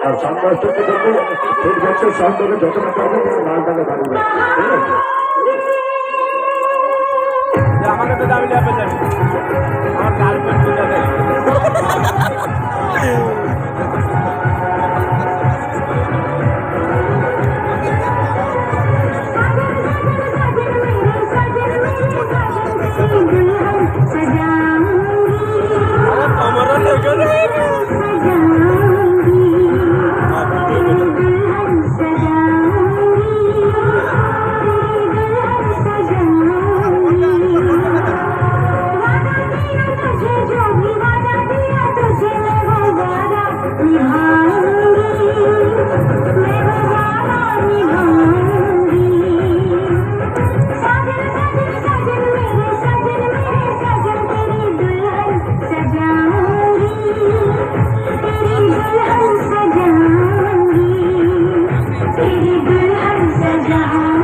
আর মাস্টারকে বলব ঠিক বছর সাউন্ডকে যতটা পারবে ঠিক আছে? আমাকে তো দাবি লেপে 家。